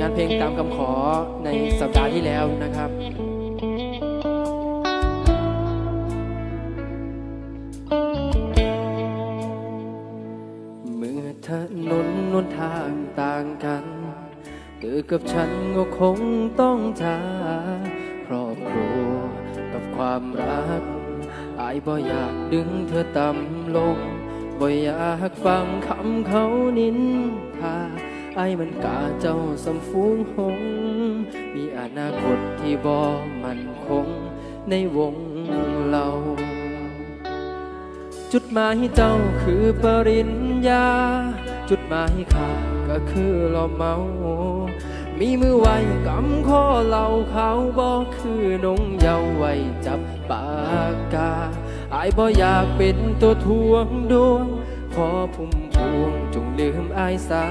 งานเพลงตามคำขอในสัปดาห์ที่แล้วนะครับเมื่อถนนนนทางต่างกันเธอกับฉันก็คงต้องจากครอบครัวกับความรัก อายบ่อยากดึงเธอต่ำลง บ่อยากฟังคำเขานินทา อ้ายมันกาเจ้าสำฟูงหง มีอนาคตที่บ่มันคงในวงเรา จุดหมายเจ้าคือปริญญา จุดหมายข้าก็คือเราเมา มีมือไว้กำข้อเหล่าเขาบอกคือนงเยาว์ไว้จับปากกาอายบ่อยากเป็นตัวทวงดวง ขอพุ่มพวงจงลืมอายสา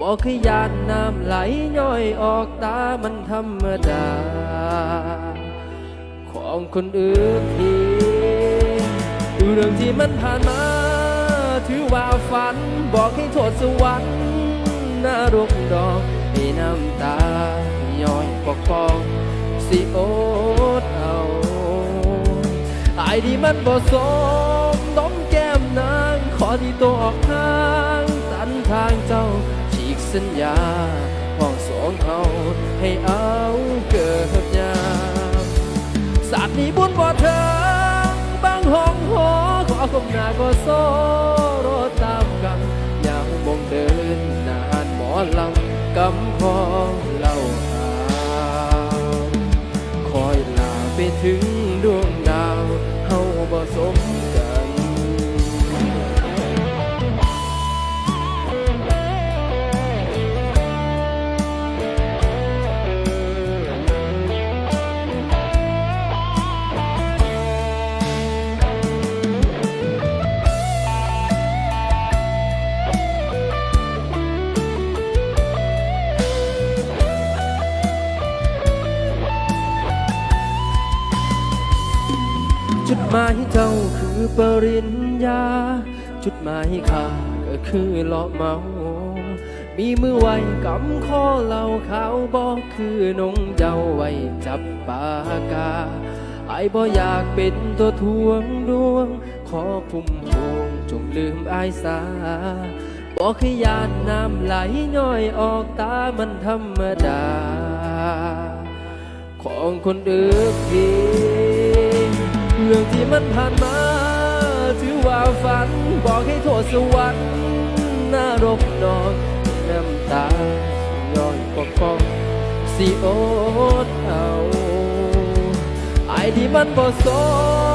บอกคือยานน้ำไหลย่อยออกตามันธรรมดา ของคนอื่นทีเรื่องที่มันผ่านมา ถือว่าฝัน บอกให้โทษสวรรค์นรกดอกให้น้ำตาย้อยปกปองสิโอดเอาอายที่มันบ่สมน้มแก้มนาง ขอที่ตัวออกทางตันทางเจ้า สัญญาห้องสองเขาให้เอาเกิดยามสาดนี้บุญบ่เถิงบางห้องหอขอคมหน้าก็โซรอตามกันยาวมองเดินนานหมอลำกำคองเล่าหาคอยลาไปถึง จุดหมายเจ้าคือปริญญา จุดหมายข้าก็คือเลาะเมา มีมือไว้กำข้อเหล่าขาวบอกคือนงเจ้าไว้จับปากกาไอ้บ่อยากเป็นตัวทวงดวง ขอพุ่มพวงจงลืมอายสาบอกให้ยานน้ำไหลย้อยออกตามันธรรมดา ของคนอื่นพี รื่องที่มันผ่านมา ถือว่าฝัน บอกให้โทษสวรรค์นรกนอนน้ำตาย้อยปกป้องสิโอดเอาไอ้ที่มันบ่ส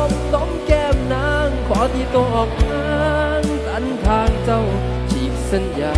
มน้มแก้มนาง ขอที่ตัวออกทางตันทางเจ้าฉีกสัญญา